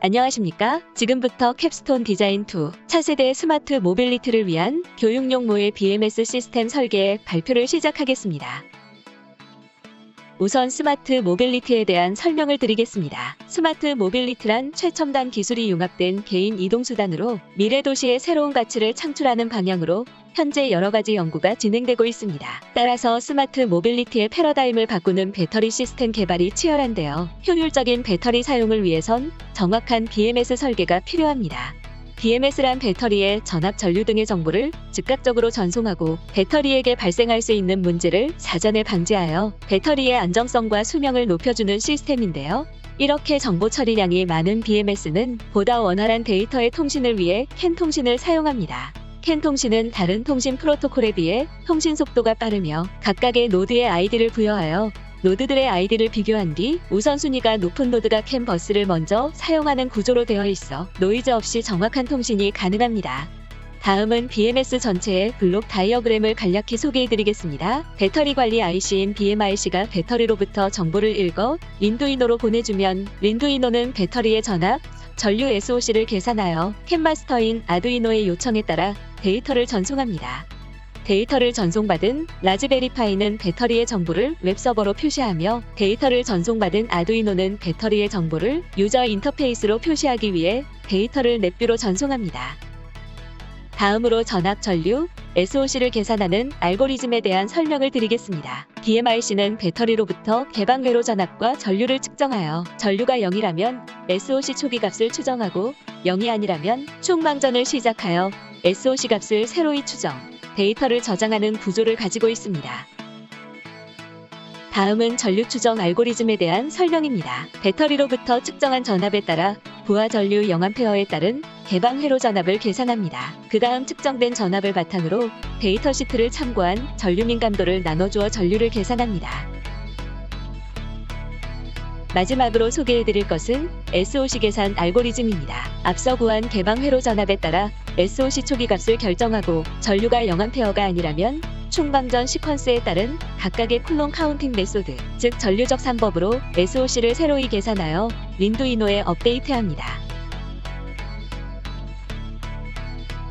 안녕하십니까? 지금부터 캡스톤 디자인 2 차세대 스마트 모빌리티를 위한 교육용 모의 BMS 시스템 설계 발표를 시작하겠습니다. 우선 스마트 모빌리티에 대한 설명을 드리겠습니다. 스마트 모빌리티란 최첨단 기술이 융합된 개인 이동수단으로 미래 도시의 새로운 가치를 창출하는 방향으로 현재 여러 가지 연구가 진행되고 있습니다. 따라서 스마트 모빌리티의 패러다임을 바꾸는 배터리 시스템 개발이 치열한데요. 효율적인 배터리 사용을 위해선 정확한 BMS 설계가 필요합니다. BMS란 배터리의 전압 전류 등의 정보를 즉각적으로 전송하고 배터리에게 발생할 수 있는 문제를 사전에 방지하여 배터리의 안정성과 수명을 높여주는 시스템인데요. 이렇게 정보 처리량이 많은 BMS는 보다 원활한 데이터의 통신을 위해 캔 통신을 사용합니다. 캔 통신은 다른 통신 프로토콜에 비해 통신 속도가 빠르며 각각의 노드의 아이디를 부여하여 노드들의 아이디를 비교한 뒤 우선순위가 높은 노드가 캔 버스를 먼저 사용하는 구조로 되어 있어 노이즈 없이 정확한 통신이 가능합니다. 다음은 BMS 전체의 블록 다이어그램을 간략히 소개해드리겠습니다. 배터리 관리 IC인 BMIC가 배터리로부터 정보를 읽어 린두이노로 보내주면 린두이노는 배터리의 전압, 전류 SOC를 계산하여 캔마스터인 아두이노의 요청에 따라 데이터를 전송합니다. 데이터를 전송받은 라즈베리파이는 배터리의 정보를 웹서버로 표시하며 데이터를 전송받은 아두이노는 배터리의 정보를 유저 인터페이스로 표시하기 위해 데이터를 넷뷰로 전송합니다. 다음으로 전압 전류, SOC를 계산하는 알고리즘에 대한 설명을 드리겠습니다. DMIC는 배터리로부터 개방 회로 전압과 전류를 측정하여 전류가 0이라면 SOC 초기 값을 추정하고 0이 아니라면 충망전을 시작하여 SOC 값을 새로이 추정, 데이터를 저장하는 구조를 가지고 있습니다. 다음은 전류 추정 알고리즘에 대한 설명입니다. 배터리로부터 측정한 전압에 따라 부하 전류 0A에 따른 개방 회로 전압을 계산합니다. 그 다음 측정된 전압을 바탕으로 데이터 시트를 참고한 전류 민감도를 나눠주어 전류를 계산합니다. 마지막으로 소개해드릴 것은 SOC 계산 알고리즘입니다. 앞서 구한 개방 회로 전압에 따라 SOC 초기 값을 결정하고 전류가 0A가 아니라면 충방전 시퀀스에 따른 각각의 쿨롱 카운팅 메소드, 즉 전류적 3법으로 SOC를 새로이 계산하여 린두이노에 업데이트합니다.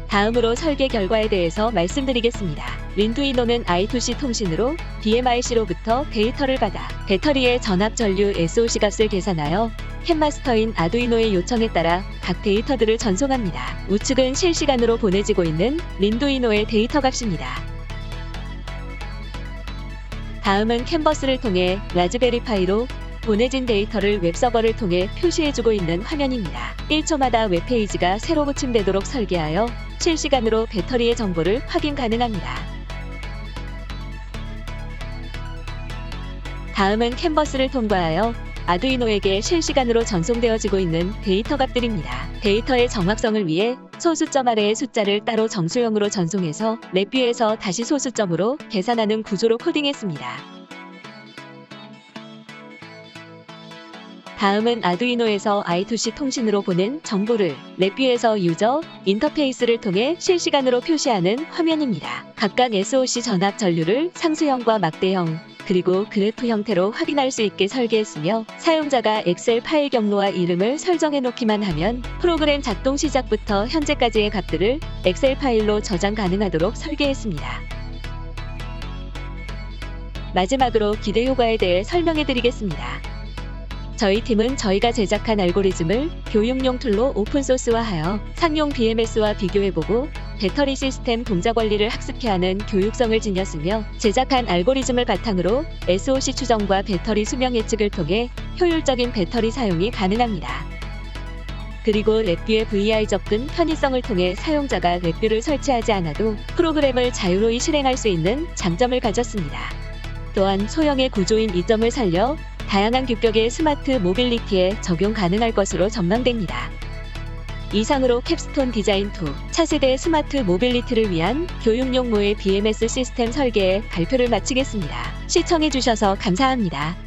다음으로 설계 결과에 대해서 말씀드리겠습니다. 린두이노는 I2C 통신으로 BMIC로부터 데이터를 받아 배터리의 전압 전류 SOC 값을 계산하여 캔마스터인 아두이노의 요청에 따라 각 데이터들을 전송합니다. 우측은 실시간으로 보내지고 있는 린두이노의 데이터 값입니다. 다음은 캔버스를 통해 라즈베리파이로 보내진 데이터를 웹서버를 통해 표시해주고 있는 화면입니다. 1초마다 웹페이지가 새로 고침되도록 설계하여 실시간으로 배터리의 정보를 확인 가능합니다. 다음은 캔버스를 통과하여 아두이노에게 실시간으로 전송되어지고 있는 데이터 값들입니다. 데이터의 정확성을 위해 소수점 아래의 숫자를 따로 정수형으로 전송해서 랩뷰에서 다시 소수점으로 계산하는 구조로 코딩했습니다. 다음은 아두이노에서 I2C 통신으로 보낸 정보를 랩뷰에서 유저 인터페이스를 통해 실시간으로 표시하는 화면입니다. 각각 SOC 전압 전류를 상수형과 막대형 그리고 그래프 형태로 확인할 수 있게 설계했으며 사용자가 엑셀 파일 경로와 이름을 설정해 놓기만 하면 프로그램 작동 시작부터 현재까지의 값들을 엑셀 파일로 저장 가능하도록 설계했습니다. 마지막으로 기대 효과에 대해 설명해 드리겠습니다. 저희 팀은 저희가 제작한 알고리즘을 교육용 툴로 오픈소스화하여 상용 BMS와 비교해보고 배터리 시스템 동작 원리를 학습케 하는 교육성을 지녔으며 제작한 알고리즘을 바탕으로 SOC 추정과 배터리 수명 예측을 통해 효율적인 배터리 사용이 가능합니다. 그리고 랩뷰의 VI 접근 편의성을 통해 사용자가 랩뷰를 설치하지 않아도 프로그램을 자유로이 실행할 수 있는 장점을 가졌습니다. 또한 소형의 구조인 이점을 살려 다양한 규격의 스마트 모빌리티에 적용 가능할 것으로 전망됩니다. 이상으로 캡스톤 디자인 2 차세대 스마트 모빌리티를 위한 교육용 모의 BMS 시스템 설계의 발표를 마치겠습니다. 시청해주셔서 감사합니다.